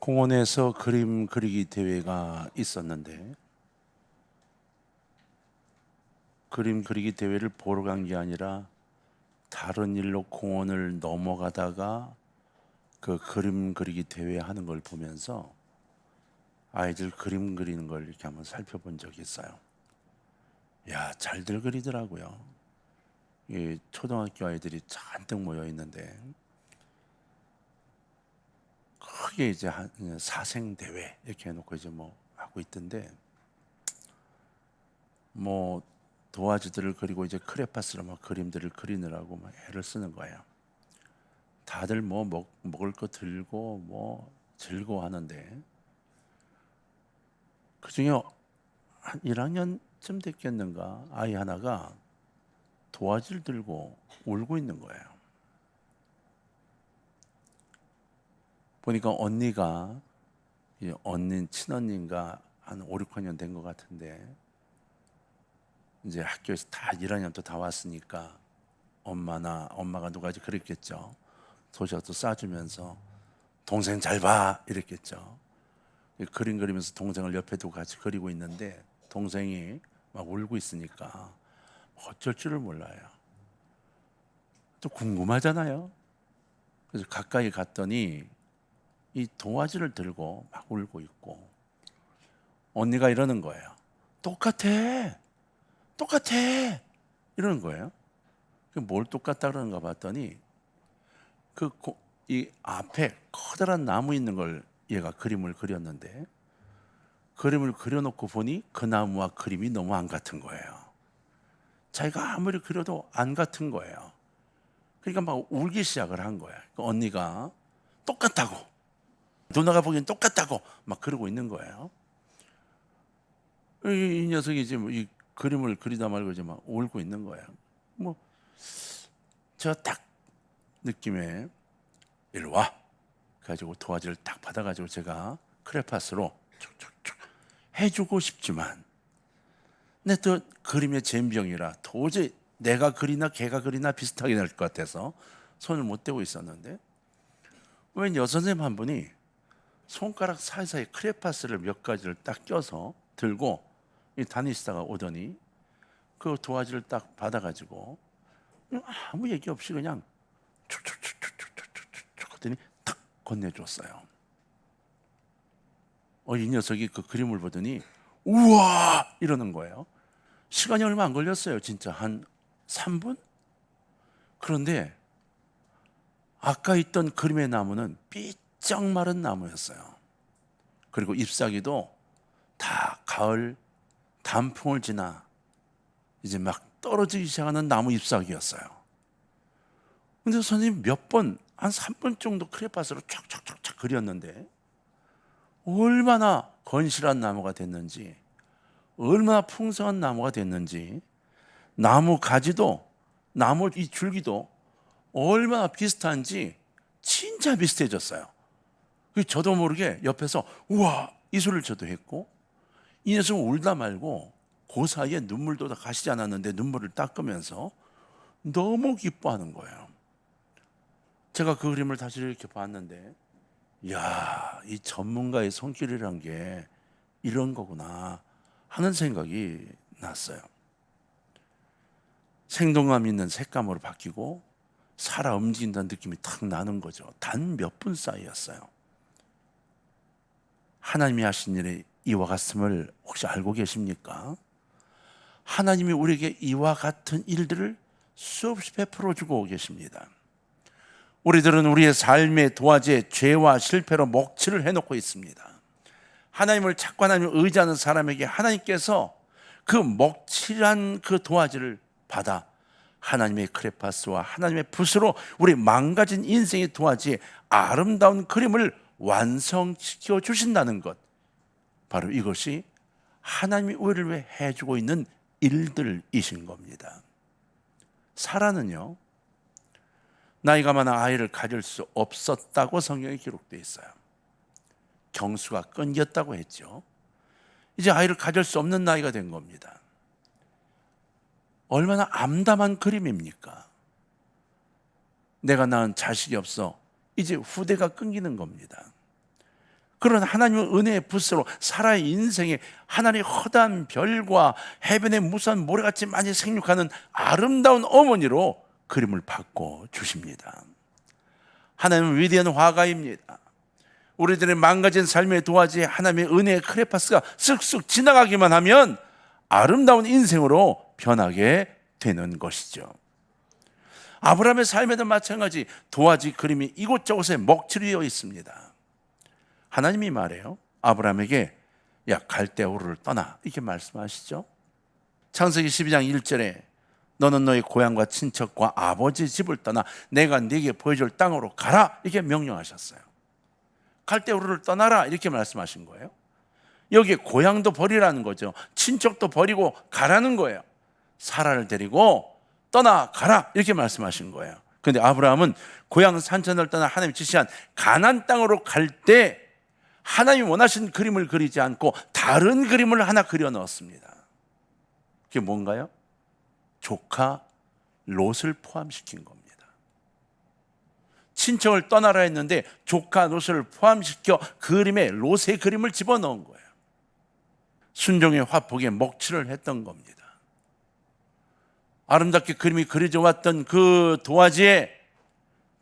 공원에서 그림 그리기 대회가 있었는데 그림 그리기 대회를 보러 간 게 아니라 다른 일로 공원을 넘어가다가 그 그림 그리기 대회 하는 걸 보면서 아이들 그림 그리는 걸 이렇게 한번 살펴본 적이 있어요. 야, 잘들 그리더라고요. 이 초등학교 아이들이 잔뜩 모여 있는데 크게 이제 한 사생 대회 이렇게 해놓고 이제 뭐 하고 있던데 뭐 도화지들을 그리고 이제 크레파스로 막 그림들을 그리느라고 막 애를 쓰는 거예요. 다들 뭐 먹, 먹을 거 들고 뭐 즐거워하는데 그 중에 한 1학년쯤 됐겠는가 아이 하나가 도화지를 들고 울고 있는 거예요. 보니까 언니가 이 언니 친언니인가 한 5, 6학년 된 것 같은데 이제 학교에서 다 1학년 또 다 왔으니까 엄마나 엄마가 누가지 그랬겠죠. 도시락도 싸주면서 동생 잘 봐 이랬겠죠. 이 그림 그리면서 동생을 옆에 두고 같이 그리고 있는데 동생이 막 울고 있으니까 어쩔 줄을 몰라요. 또 궁금하잖아요. 그래서 가까이 갔더니 이 동화지를 들고 막 울고 있고 언니가 이러는 거예요. 똑같아. 똑같아. 이러는 거예요. 그뭘 똑같다 그러는가 봤더니 그 이 앞에 커다란 나무 있는 걸 얘가 그림을 그렸는데 그림을 그려놓고 보니 그 나무와 그림이 너무 안 같은 거예요. 자기가 아무리 그려도 안 같은 거예요. 그러니까 막 울기 시작을 한 거야. 그 언니가 똑같다고 누나가 보기엔 똑같다고 막 그러고 있는 거예요. 이, 이 녀석이 이제 뭐이 그림을 그리다 말고 이제 막 울고 있는 거예요. 뭐 제가 딱 느낌에 일로 와 가지고 도화지를 딱 받아가지고 제가 크레파스로 촉촉촉 해주고 싶지만 근데 또 그림의 젬병이라 도저히 내가 그리나 걔가 그리나 비슷하게 될 것 같아서 손을 못 대고 있었는데 웬 여선생님 한 분이 손가락 사이사이 크레파스를 몇 가지를 딱 껴서 들고 이 다니시다가 오더니 그 도화지를 딱 받아가지고 그냥 아무 얘기 없이 그냥 촉촉촉촉촉촉촉 하더니 탁 건네줬어요. 어, 이 녀석이 그 그림을 보더니 우와 이러는 거예요. 시간이 얼마 안 걸렸어요. 진짜 한 3분? 그런데 아까 있던 그림의 나무는 삐 쩍 마른 나무였어요. 그리고 잎사귀도 다 가을 단풍을 지나 이제 막 떨어지기 시작하는 나무 잎사귀였어요. 근데 선생님 몇 번, 한 3분 정도 크레파스로 촥촥촥촥 그렸는데 얼마나 건실한 나무가 됐는지, 얼마나 풍성한 나무가 됐는지, 나무 가지도, 나무 이 줄기도 얼마나 비슷한지 진짜 비슷해졌어요. 그 저도 모르게 옆에서 우와 이 소리를 저도 했고 이 녀석은 울다 말고 그 사이에 눈물도 다 가시지 않았는데 눈물을 닦으면서 너무 기뻐하는 거예요. 제가 그 그림을 다시 이렇게 봤는데 야, 이 전문가의 손길이란 게 이런 거구나 하는 생각이 났어요. 생동감 있는 색감으로 바뀌고 살아 움직인다는 느낌이 탁 나는 거죠. 단 몇 분 사이였어요. 하나님이 하신 일이 이와 같음을 혹시 알고 계십니까? 하나님이 우리에게 이와 같은 일들을 수없이 베풀어 주고 계십니다. 우리들은 우리의 삶의 도화지에 죄와 실패로 목치를 해놓고 있습니다. 하나님을 찾고 하나님을 의지하는 사람에게 하나님께서 그 목칠한 그 도화지를 받아 하나님의 크레파스와 하나님의 붓으로 우리 망가진 인생의 도화지에 아름다운 그림을 완성시켜 주신다는 것. 바로 이것이 하나님이 우리를 위해 해주고 있는 일들이신 겁니다. 사라는요, 나이가 많아 아이를 가질 수 없었다고 성경에 기록되어 있어요. 경수가 끊겼다고 했죠. 이제 아이를 가질 수 없는 나이가 된 겁니다. 얼마나 암담한 그림입니까? 내가 낳은 자식이 없어 이제 후대가 끊기는 겁니다. 그런 하나님의 은혜의 붓으로 사라의 인생에 하나님의 허다한 별과 해변의 무수한 모래같이 많이 생육하는 아름다운 어머니로 그림을 바꿔 주십니다. 하나님은 위대한 화가입니다. 우리들의 망가진 삶의 도화지에 하나님의 은혜의 크레파스가 쓱쓱 지나가기만 하면 아름다운 인생으로 변하게 되는 것이죠. 아브라함의 삶에도 마찬가지 도화지 그림이 이곳저곳에 먹칠되어 있습니다. 하나님이 말해요. 아브라함에게 야 갈대우를 떠나 이렇게 말씀하시죠. 창세기 12장 1절에 너는 너의 고향과 친척과 아버지 집을 떠나 내가 네게 보여줄 땅으로 가라 이렇게 명령하셨어요. 갈대우를 떠나라 이렇게 말씀하신 거예요. 여기에 고향도 버리라는 거죠. 친척도 버리고 가라는 거예요. 사라를 데리고 떠나 가라 이렇게 말씀하신 거예요. 그런데 아브라함은 고향 산천을 떠나 하나님 지시한 가난 땅으로 갈 때 하나님 원하신 그림을 그리지 않고 다른 그림을 하나 그려 넣었습니다. 그게 뭔가요? 조카 롯을 포함시킨 겁니다. 친척을 떠나라 했는데 조카 롯을 포함시켜 그림에 롯의 그림을 집어넣은 거예요. 순종의 화폭에 먹칠을 했던 겁니다. 아름답게 그림이 그려져 왔던 그 도화지에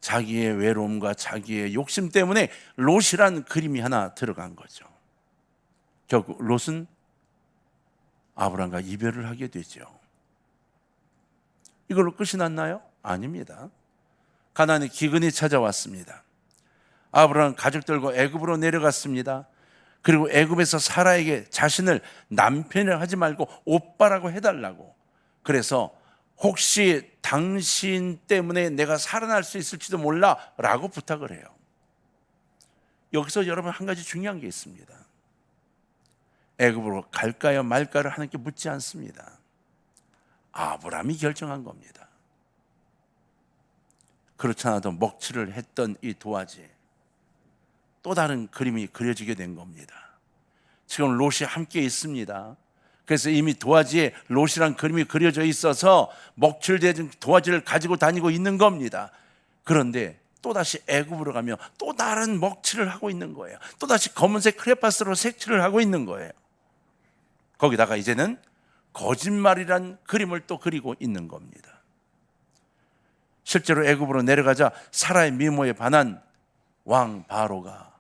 자기의 외로움과 자기의 욕심 때문에 롯이란 그림이 하나 들어간 거죠. 결국 롯은 아브람과 이별을 하게 되죠. 이걸로 끝이 났나요? 아닙니다. 가나안의 기근이 찾아왔습니다. 아브라함 가족들과 애굽으로 내려갔습니다. 그리고 애굽에서 사라에게 자신을 남편을 하지 말고 오빠라고 해달라고. 그래서 혹시 당신 때문에 내가 살아날 수 있을지도 몰라 라고 부탁을 해요. 여기서 여러분 한 가지 중요한 게 있습니다. 애굽으로 갈까요 말까를 하나님께 묻지 않습니다. 아브라함이 결정한 겁니다. 그렇지 않아도 먹칠을 했던 이 도화지에 또 다른 그림이 그려지게 된 겁니다. 지금 롯이 함께 있습니다. 그래서 이미 도화지에 롯이란 그림이 그려져 있어서 먹칠된 도화지를 가지고 다니고 있는 겁니다. 그런데 또다시 애굽으로 가며 또 다른 먹칠을 하고 있는 거예요. 또다시 검은색 크레파스로 색칠을 하고 있는 거예요. 거기다가 이제는 거짓말이란 그림을 또 그리고 있는 겁니다. 실제로 애굽으로 내려가자 사라의 미모에 반한 왕 바로가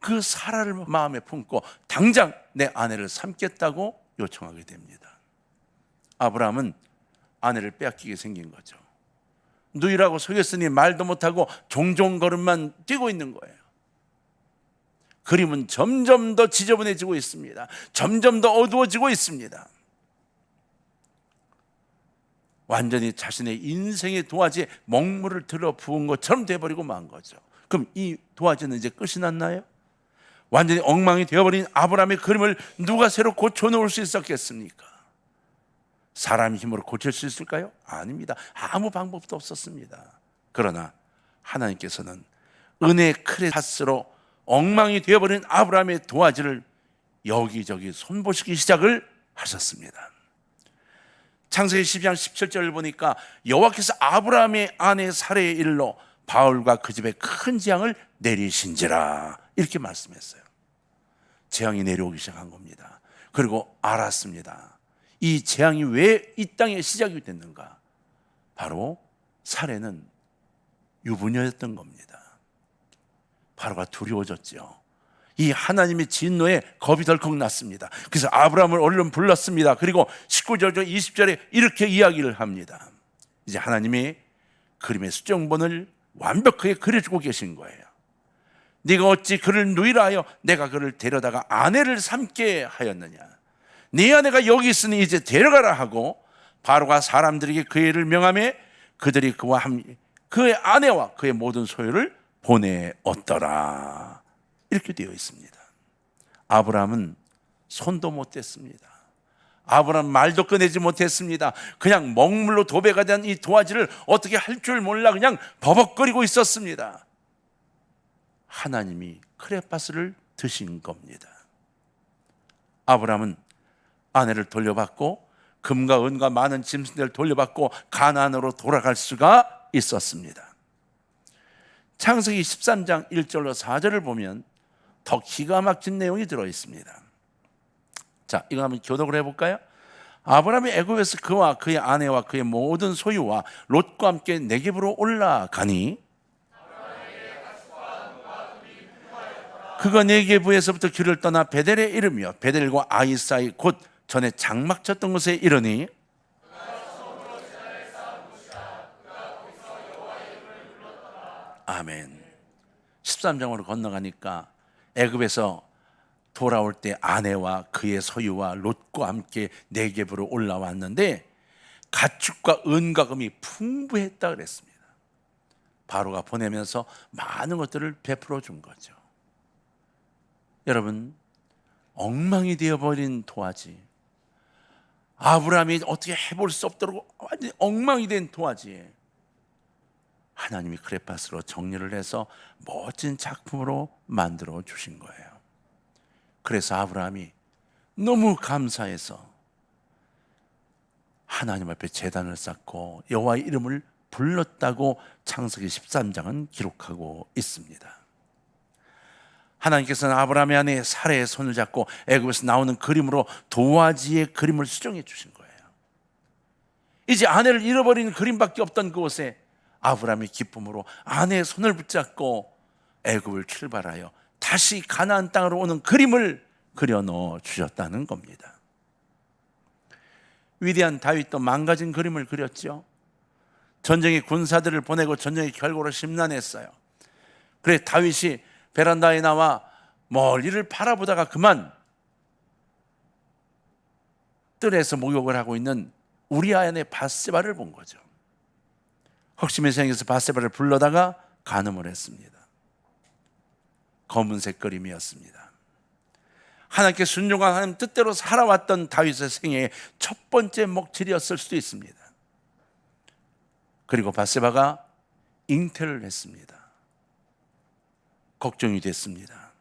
그 사라를 마음에 품고 당장 내 아내를 삼겠다고 요청하게 됩니다. 아브라함은 아내를 빼앗기게 생긴 거죠. 누이라고 속였으니 말도 못하고 종종 걸음만 뛰고 있는 거예요. 그림은 점점 더 지저분해지고 있습니다. 점점 더 어두워지고 있습니다. 완전히 자신의 인생의 도화지에 먹물을 들어 부은 것처럼 돼버리고 만 거죠. 그럼 이 도화지는 이제 끝이 났나요? 완전히 엉망이 되어버린 아브라함의 그림을 누가 새로 고쳐놓을 수 있었겠습니까? 사람 힘으로 고칠 수 있을까요? 아닙니다. 아무 방법도 없었습니다. 그러나 하나님께서는 은혜 크레파스로 엉망이 되어버린 아브라함의 도화지를 여기저기 손보시기 시작을 하셨습니다. 창세기 12장 17절을 보니까 여호와께서 아브라함의 아내 사례의 일로 바울과 그 집에 큰 재앙을 내리신지라 이렇게 말씀했어요. 재앙이 내려오기 시작한 겁니다. 그리고 알았습니다. 이 재앙이 왜 이 땅에 시작이 됐는가? 바로 사례는 유부녀였던 겁니다. 바로가 두려워졌죠. 이 하나님의 진노에 겁이 덜컥 났습니다. 그래서 아브라함을 얼른 불렀습니다. 그리고 19절, 20절에 이렇게 이야기를 합니다. 이제 하나님이 그림의 수정본을 완벽하게 그려주고 계신 거예요. 네가 어찌 그를 누이라 하여 내가 그를 데려다가 아내를 삼게 하였느냐. 네 아내가 여기 있으니 이제 데려가라 하고 바로가 사람들에게 그 애를 명함에 그들이 그와 함 그의 아내와 그의 모든 소유를 보내었더라. 이렇게 되어 있습니다. 아브라함은 손도 못 댔습니다. 아브라함 말도 꺼내지 못했습니다. 그냥 먹물로 도배가 된 이 도화지를 어떻게 할 줄 몰라 그냥 버벅거리고 있었습니다. 하나님이 크레파스를 드신 겁니다. 아브라함은 아내를 돌려받고 금과 은과 많은 짐승들을 돌려받고 가나안으로 돌아갈 수가 있었습니다. 창세기 13장 1절로 4절을 보면 더 기가 막힌 내용이 들어 있습니다. 자, 이거 한번 교독을 해 볼까요? 아브라함이 애굽에서 그와 그의 아내와 그의 모든 소유와 롯과 함께 내geb으로 올라가니 그가 네게부에서부터 길을 떠나 베델에 이르며 베델과 아이 사이 곧 전에 장막 쳤던 곳에 이르니 아멘. 13장으로 건너가니까 애굽에서 돌아올 때 아내와 그의 소유와 롯과 함께 네겝으로 올라왔는데 가축과 은과 금이 풍부했다 그랬습니다. 바로가 보내면서 많은 것들을 베풀어 준 거죠. 여러분 엉망이 되어버린 도화지 아브라함이 어떻게 해볼 수 없도록 완전히 엉망이 된 도화지 하나님이 크레파스로 정리를 해서 멋진 작품으로 만들어 주신 거예요. 그래서 아브라함이 너무 감사해서 하나님 앞에 제단을 쌓고 여호와의 이름을 불렀다고 창세기 13장은 기록하고 있습니다. 하나님께서는 아브라함의 아내 사레의 손을 잡고 애굽에서 나오는 그림으로 도화지의 그림을 수정해 주신 거예요. 이제 아내를 잃어버린 그림밖에 없던 그곳에 아브라함이 기쁨으로 아내의 손을 붙잡고 애굽을 출발하여 다시 가나안 땅으로 오는 그림을 그려 넣어 주셨다는 겁니다. 위대한 다윗도 망가진 그림을 그렸죠. 전쟁의 군사들을 보내고 전쟁의 결과로 심란했어요. 그래 다윗이 베란다에 나와 멀리를 바라보다가 그만 뜰에서 목욕을 하고 있는 우리아의 바세바를 본 거죠. 혹심의 생에서 바세바를 불러다가 간음을 했습니다. 검은색 그림이었습니다. 하나님께 순종한 하나님 뜻대로 살아왔던 다윗의 생애의 첫 번째 목질이었을 수도 있습니다. 그리고 바세바가 잉태를 했습니다. 걱정이 됐습니다.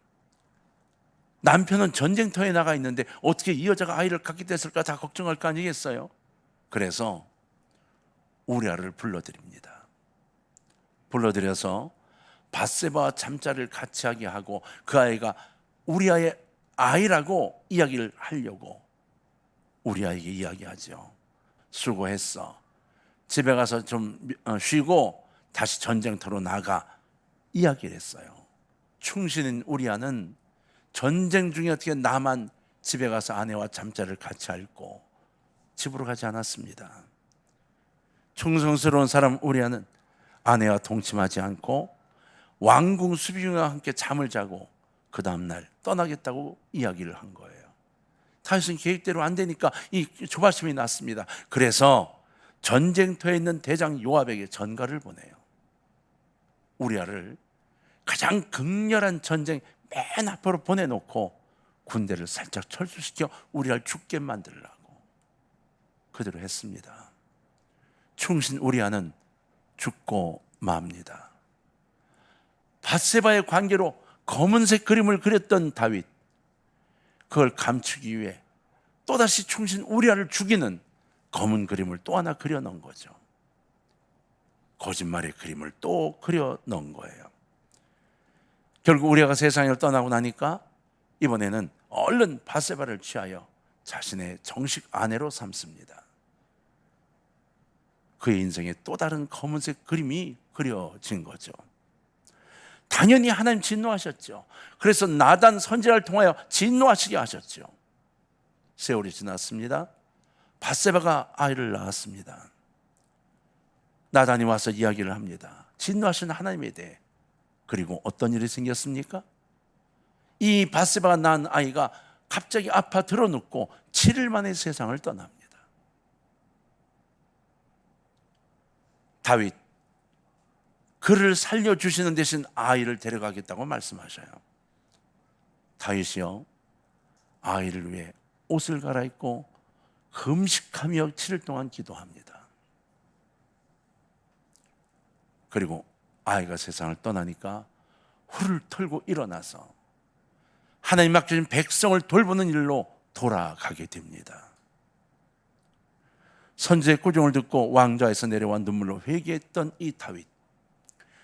남편은 전쟁터에 나가 있는데 어떻게 이 여자가 아이를 갖게 됐을까 다 걱정할 거 아니겠어요? 그래서 우리아를 불러드립니다. 불러들여서 바세바와 잠자를 같이 하게 하고 그 아이가 우리아의 아이라고 이야기를 하려고 우리아에게 이야기하죠. 수고했어. 집에 가서 좀 어, 쉬고 다시 전쟁터로 나가 이야기를 했어요. 충신인 우리아는 전쟁 중에 어떻게 나만 집에 가서 아내와 잠자를 같이 앓고 집으로 가지 않았습니다. 충성스러운 사람 우리아는 아내와 동침하지 않고 왕궁 수비와 함께 잠을 자고 그 다음날 떠나겠다고 이야기를 한 거예요. 다윗은 계획대로 안 되니까 이 조바심이 났습니다. 그래서 전쟁터에 있는 대장 요압에게 전가를 보내요. 우리아를 가장 극렬한 전쟁 맨 앞으로 보내놓고 군대를 살짝 철수시켜 우리를 죽게 만들라고 그대로 했습니다. 충신 우리아는 죽고 맙니다. 바세바의 관계로 검은색 그림을 그렸던 다윗 그걸 감추기 위해 또다시 충신 우리아를 죽이는 검은 그림을 또 하나 그려 놓은 거죠. 거짓말의 그림을 또 그려 놓은 거예요. 결국 우리가 세상을 떠나고 나니까 이번에는 얼른 바세바를 취하여 자신의 정식 아내로 삼습니다. 그의 인생에 또 다른 검은색 그림이 그려진 거죠. 당연히 하나님 진노하셨죠. 그래서 나단 선지자를 통하여 진노하시게 하셨죠. 세월이 지났습니다. 바세바가 아이를 낳았습니다. 나단이 와서 이야기를 합니다. 진노하신 하나님에 대해 그리고 어떤 일이 생겼습니까? 이 바세바가 낳은 아이가 갑자기 아파 드러눕고 7일 만에 세상을 떠납니다. 다윗 그를 살려 주시는 대신 아이를 데려가겠다고 말씀하셔요. 다윗이요 아이를 위해 옷을 갈아입고 금식하며 7일 동안 기도합니다. 그리고 아이가 세상을 떠나니까 훌을 털고 일어나서 하나님 맡겨진 백성을 돌보는 일로 돌아가게 됩니다. 선지의 꾸중을 듣고 왕좌에서 내려와 눈물로 회개했던 이 다윗.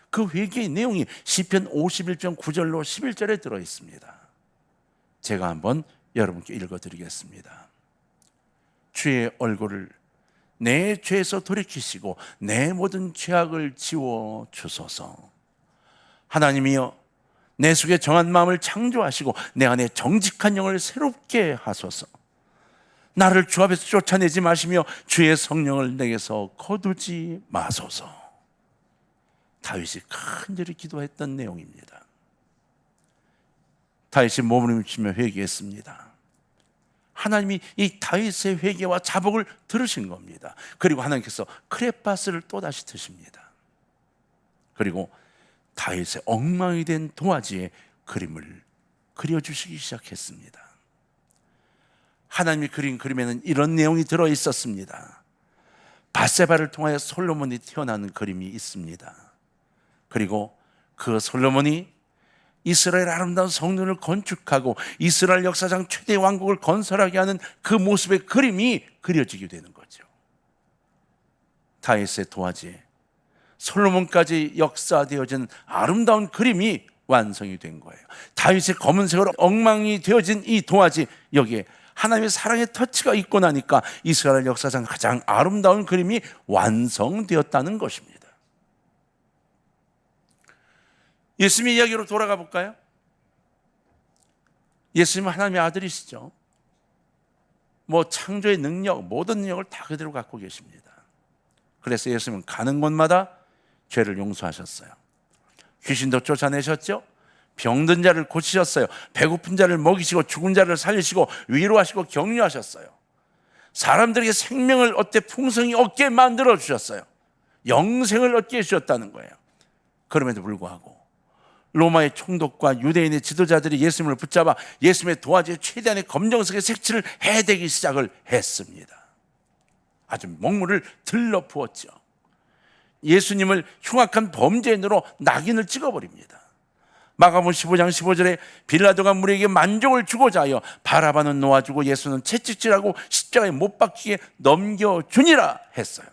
그 회개의 내용이 시편 51편 9절로 11절에 들어 있습니다. 제가 한번 여러분께 읽어 드리겠습니다. 주의 얼굴을 내 죄에서 돌이키시고 내 모든 죄악을 지워 주소서. 하나님이여 내 속에 정한 마음을 창조하시고 내 안에 정직한 영을 새롭게 하소서. 나를 주 앞에서 쫓아내지 마시며 주의 성령을 내게서 거두지 마소서. 다윗이 간절히 기도했던 내용입니다. 다윗이 몸을 치며 회개했습니다. 하나님이 이 다윗의 회개와 자복을 들으신 겁니다. 그리고 하나님께서 크레파스를 또다시 드십니다. 그리고 다윗의 엉망이 된 도화지에 그림을 그려주시기 시작했습니다. 하나님이 그린 그림에는 이런 내용이 들어 있었습니다. 바세바를 통하여 솔로몬이 태어나는 그림이 있습니다. 그리고 그 솔로몬이 이스라엘 아름다운 성전을 건축하고 이스라엘 역사상 최대 왕국을 건설하게 하는 그 모습의 그림이 그려지게 되는 거죠. 다윗의 도화지에 솔로몬까지 역사되어진 아름다운 그림이 완성이 된 거예요. 다윗의 검은색으로 엉망이 되어진 이 도화지 여기에 하나님의 사랑의 터치가 있고 나니까 이스라엘 역사상 가장 아름다운 그림이 완성되었다는 것입니다. 예수님의 이야기로 돌아가 볼까요? 예수님은 하나님의 아들이시죠. 뭐 창조의 능력, 모든 능력을 다 그대로 갖고 계십니다. 그래서 예수님은 가는 곳마다 죄를 용서하셨어요. 귀신도 쫓아내셨죠. 병든 자를 고치셨어요. 배고픈 자를 먹이시고 죽은 자를 살리시고 위로하시고 격려하셨어요. 사람들에게 생명을 얻되 풍성히 얻게 만들어 주셨어요. 영생을 얻게 해 주셨다는 거예요. 그럼에도 불구하고 로마의 총독과 유대인의 지도자들이 예수님을 붙잡아 예수님의 도화지에 최대한의 검정색의 색칠을 해대기 시작을 했습니다. 아주 먹물을 들러 부었죠. 예수님을 흉악한 범죄인으로 낙인을 찍어버립니다. 마가복음 15장 15절에 빌라도가 무리에게 만족을 주고자 하여 바라바는 놓아주고 예수는 채찍질하고 십자가에 못 박히게 넘겨주니라 했어요.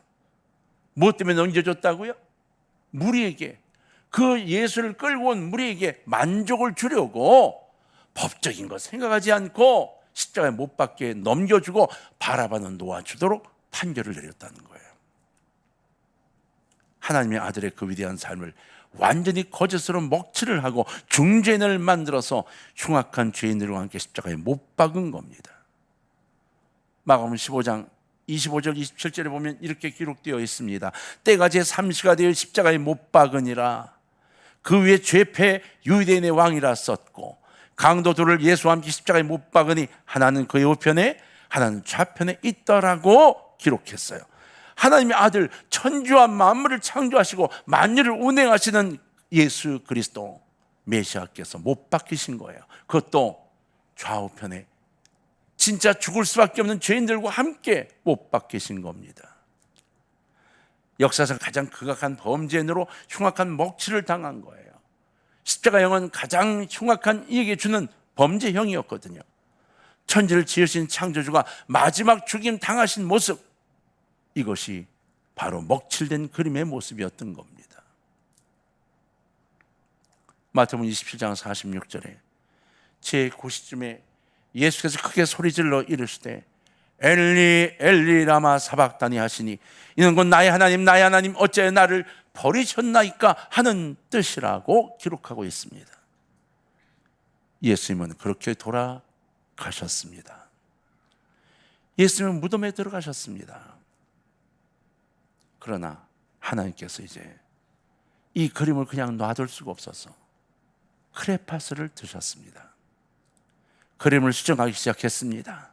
무엇 때문에 넘겨줬다고요? 무리에게 그 예수를 끌고 온 무리에게 만족을 주려고 법적인 것 생각하지 않고 십자가에 못 박게 넘겨주고 바라바는 놓아주도록 판결을 내렸다는 거예요. 하나님의 아들의 그 위대한 삶을 완전히 거짓으로 먹칠을 하고 중죄인을 만들어서 흉악한 죄인들과 함께 십자가에 못 박은 겁니다. 마가복음 15장 25절 27절에 보면 이렇게 기록되어 있습니다. 때가 제 3시가 되어 십자가에 못 박으니라 그 위에 죄패 유대인의 왕이라 썼고 강도들을 예수와 함께 십자가에 못 박으니 하나는 그의 우편에 하나는 좌편에 있더라고 기록했어요. 하나님의 아들 천주와 만물을 창조하시고 만유를 운행하시는 예수 그리스도 메시아께서 못 박히신 거예요. 그것도 좌우편에 진짜 죽을 수밖에 없는 죄인들과 함께 못 박히신 겁니다. 역사상 가장 극악한 범죄인으로 흉악한 먹칠을 당한 거예요. 십자가형은 가장 흉악한 이에게 주는 범죄형이었거든요. 천지를 지으신 창조주가 마지막 죽임 당하신 모습 이것이 바로 먹칠된 그림의 모습이었던 겁니다. 마태복음 27장 46절에 제 고시쯤에 예수께서 크게 소리질러 이르시되 엘리 엘리 라마 사박다니 하시니 이는 곧 나의 하나님 나의 하나님 어째 나를 버리셨나이까 하는 뜻이라고 기록하고 있습니다. 예수님은 그렇게 돌아가셨습니다. 예수님은 무덤에 들어가셨습니다. 그러나 하나님께서 이제 이 그림을 그냥 놔둘 수가 없어서 크레파스를 드셨습니다. 그림을 수정하기 시작했습니다.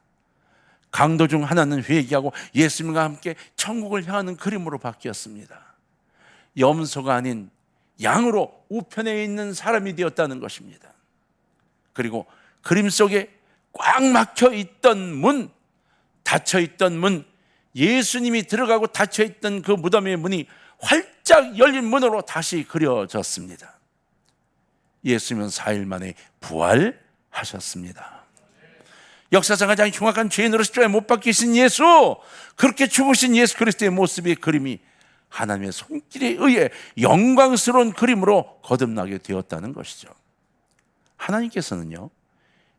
강도 중 하나는 회개하고 예수님과 함께 천국을 향하는 그림으로 바뀌었습니다. 염소가 아닌 양으로 우편에 있는 사람이 되었다는 것입니다. 그리고 그림 속에 꽉 막혀 있던 문, 닫혀 있던 문, 예수님이 들어가고 닫혀 있던 그 무덤의 문이 활짝 열린 문으로 다시 그려졌습니다. 예수님은 4일 만에 부활하셨습니다. 역사상 가장 흉악한 죄인으로 십자가에 못 박히신 예수, 그렇게 죽으신 예수 그리스도의 모습의 그림이 하나님의 손길에 의해 영광스러운 그림으로 거듭나게 되었다는 것이죠. 하나님께서는요,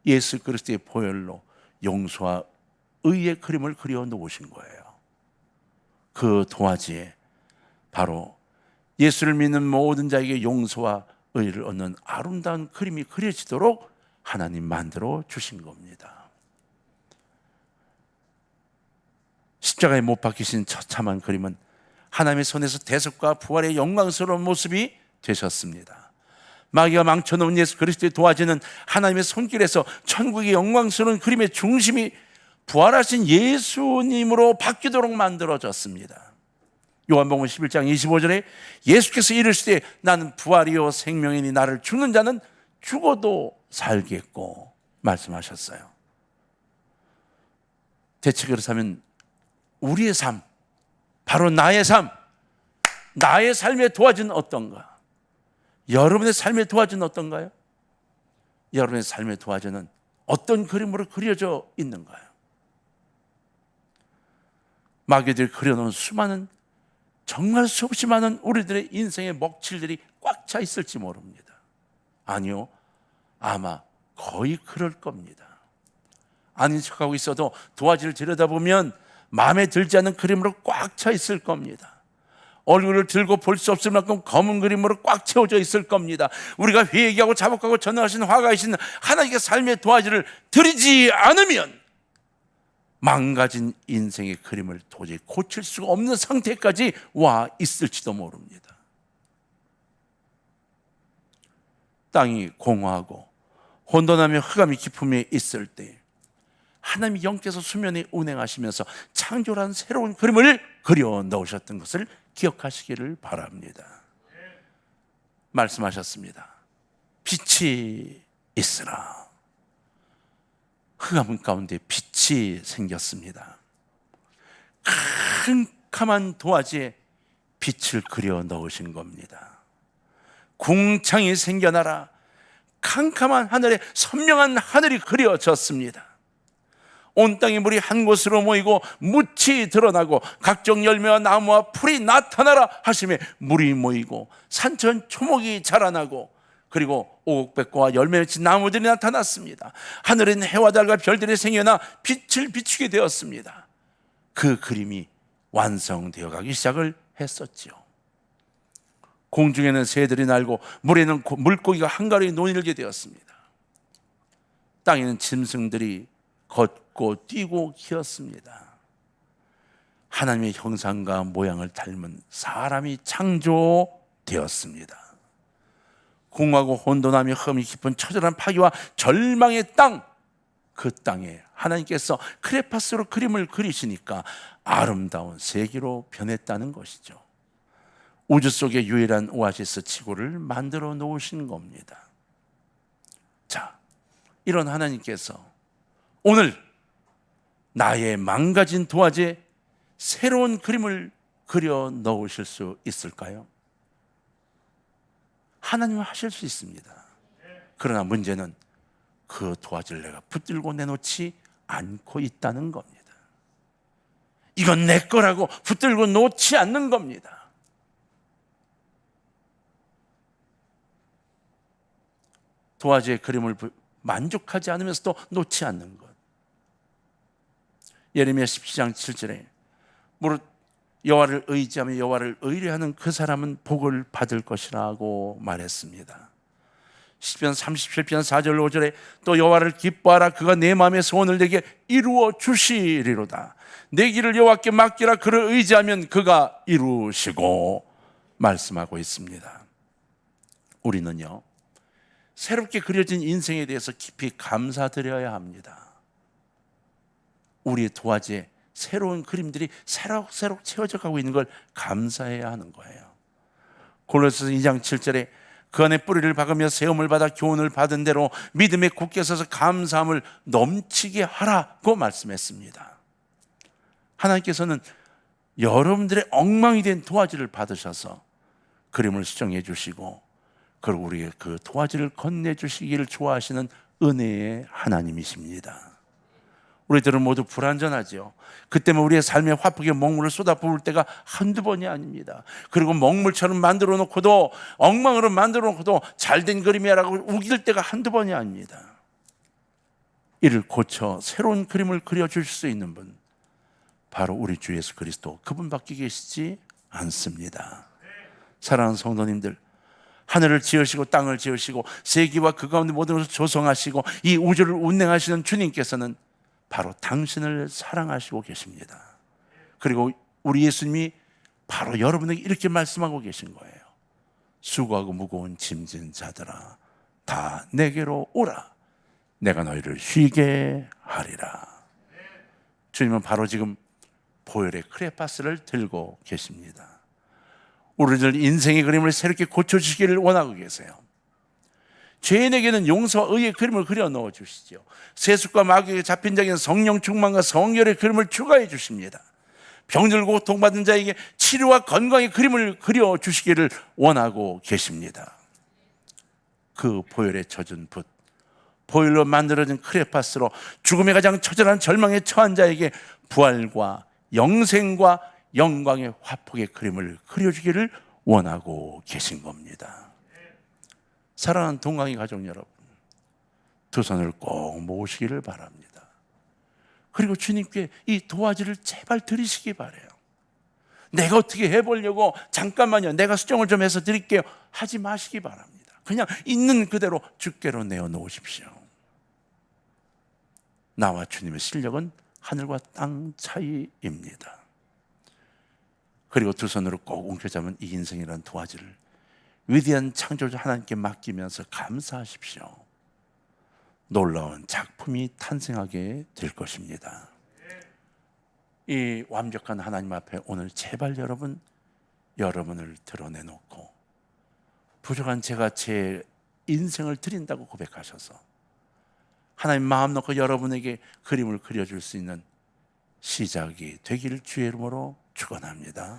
예수 그리스도의 보혈로 용서와 의의 그림을 그려 놓으신 거예요. 그 도화지에 바로 예수를 믿는 모든 자에게 용서와 의를 얻는 아름다운 그림이 그려지도록 하나님 만들어 주신 겁니다. 십자가에 못 박히신 처참한 그림은 하나님의 손에서 대속과 부활의 영광스러운 모습이 되셨습니다. 마귀가 망쳐놓은 예수 그리스도의 도화지는 하나님의 손길에서 천국의 영광스러운 그림의 중심이 부활하신 예수님으로 바뀌도록 만들어졌습니다. 요한복음 11장 25절에 예수께서 이르시되 나는 부활이요 생명이니 나를 죽는 자는 죽어도 살겠고 말씀하셨어요. 대체 그렇다면 우리의 삶, 바로 나의 삶, 나의 삶의 도화지는 어떤가? 여러분의 삶의 도화지는 어떤가요? 여러분의 삶의 도화지는 어떤 그림으로 그려져 있는가요? 마귀들이 그려놓은 수많은 정말 수없이 많은 우리들의 인생의 먹칠들이 꽉 차 있을지 모릅니다. 아니요. 아마 거의 그럴 겁니다. 아닌 척하고 있어도 도화지를 들여다보면 마음에 들지 않는 그림으로 꽉 차 있을 겁니다. 얼굴을 들고 볼 수 없을 만큼 검은 그림으로 꽉 채워져 있을 겁니다. 우리가 회개하고 자복하고 전능하신 화가이신 하나님께 삶의 도화지를 드리지 않으면 망가진 인생의 그림을 도저히 고칠 수가 없는 상태까지 와 있을지도 모릅니다. 땅이 공허하고 혼돈하며 흑암이 깊음에 있을 때 하나님이 영께서 수면에 운행하시면서 창조란 새로운 그림을 그려 넣으셨던 것을 기억하시기를 바랍니다. 말씀하셨습니다. 빛이 있으라. 흑암 가운데 빛이 생겼습니다. 캄캄한 도화지에 빛을 그려 넣으신 겁니다. 궁창이 생겨나라. 캄캄한 하늘에 선명한 하늘이 그려졌습니다. 온 땅의 물이 한 곳으로 모이고 묻이 드러나고 각종 열매와 나무와 풀이 나타나라 하심에 물이 모이고 산천 초목이 자라나고 그리고 오곡백과와 열매 맺힌 나무들이 나타났습니다. 하늘엔 해와 달과 별들이 생겨나 빛을 비추게 되었습니다. 그 그림이 완성되어 가기 시작을 했었죠. 공중에는 새들이 날고 물에는 물고기가 한가로이 논일게 되었습니다. 땅에는 짐승들이 걷고 뛰고 기었습니다. 하나님의 형상과 모양을 닮은 사람이 창조되었습니다. 공하고 혼돈하며 흠이 깊은 처절한 파괴와 절망의 땅, 그 땅에 하나님께서 크레파스로 그림을 그리시니까 아름다운 세계로 변했다는 것이죠. 우주 속의 유일한 오아시스 지구를 만들어 놓으신 겁니다. 자, 이런 하나님께서 오늘 나의 망가진 도화지에 새로운 그림을 그려 넣으실 수 있을까요? 하나님은 하실 수 있습니다. 그러나 문제는 그 도화지를 내가 붙들고 내놓지 않고 있다는 겁니다. 이건 내 거라고 붙들고 놓지 않는 겁니다. 도화지의 그림을 만족하지 않으면서도 놓지 않는 것. 예레미야 17장 7절에 무릇 여호와를 의지하며 여호와를 의뢰하는 그 사람은 복을 받을 것이라고 말했습니다. 시편 37편 4절 5절에 또 여호와를 기뻐하라 그가 내 마음의 소원을 내게 이루어 주시리로다. 내 길을 여호와께 맡기라 그를 의지하면 그가 이루시고 말씀하고 있습니다. 우리는요. 새롭게 그려진 인생에 대해서 깊이 감사드려야 합니다. 우리의 도화지에 새로운 그림들이 새록새록 채워져 가고 있는 걸 감사해야 하는 거예요. 골로새서 2장 7절에 그 안에 뿌리를 박으며 세움을 받아 교훈을 받은 대로 믿음에 굳게 서서 감사함을 넘치게 하라고 말씀했습니다. 하나님께서는 여러분들의 엉망이 된 도화지를 받으셔서 그림을 수정해 주시고 그리고 우리의 그 도화지를 건네 주시기를 좋아하시는 은혜의 하나님이십니다. 우리들은 모두 불완전하지요. 그 때문에 우리의 삶의 화폭에 먹물을 쏟아 부을 때가 한두 번이 아닙니다. 그리고 먹물처럼 만들어 놓고도 엉망으로 만들어 놓고도 잘된 그림이라고 우길 때가 한두 번이 아닙니다. 이를 고쳐 새로운 그림을 그려줄 수 있는 분 바로 우리 주 예수 그리스도 그분밖에 계시지 않습니다. 사랑하는 성도님들 하늘을 지으시고 땅을 지으시고 세계와 그 가운데 모든 것을 조성하시고 이 우주를 운행하시는 주님께서는 바로 당신을 사랑하시고 계십니다. 그리고 우리 예수님이 바로 여러분에게 이렇게 말씀하고 계신 거예요. 수고하고 무거운 짐진 자들아 다 내게로 오라. 내가 너희를 쉬게 하리라. 주님은 바로 지금 보혈의 크레파스를 들고 계십니다. 우리들 인생의 그림을 새롭게 고쳐주시기를 원하고 계세요. 죄인에게는 용서와 의의 그림을 그려 넣어 주시죠. 세속과 마귀에게 잡힌 자에게는 성령 충만과 성결의 그림을 추가해 주십니다. 병들고 고통받은 자에게 치료와 건강의 그림을 그려 주시기를 원하고 계십니다. 그 보혈에 젖은 붓, 보혈로 만들어진 크레파스로 죽음의 가장 처절한 절망에 처한 자에게 부활과 영생과 영광의 화폭의 그림을 그려주기를 원하고 계신 겁니다. 사랑하는 동강이 가족 여러분, 두 손을 꼭 모으시기를 바랍니다. 그리고 주님께 이 도화지를 제발 드리시기 바래요. 내가 어떻게 해보려고 잠깐만요. 내가 수정을 좀 해서 드릴게요. 하지 마시기 바랍니다. 그냥 있는 그대로 주께로 내어 놓으십시오. 나와 주님의 실력은 하늘과 땅 차이입니다. 그리고 두 손으로 꼭 움켜잡은 이 인생이라는 도화지를 위대한 창조주 하나님께 맡기면서 감사하십시오. 놀라운 작품이 탄생하게 될 것입니다. 이 완벽한 하나님 앞에 오늘 제발 여러분 여러분을 드러내놓고 부족한 제가 제 인생을 드린다고 고백하셔서 하나님 마음 놓고 여러분에게 그림을 그려줄 수 있는 시작이 되기를 주의 이름으로 축원합니다.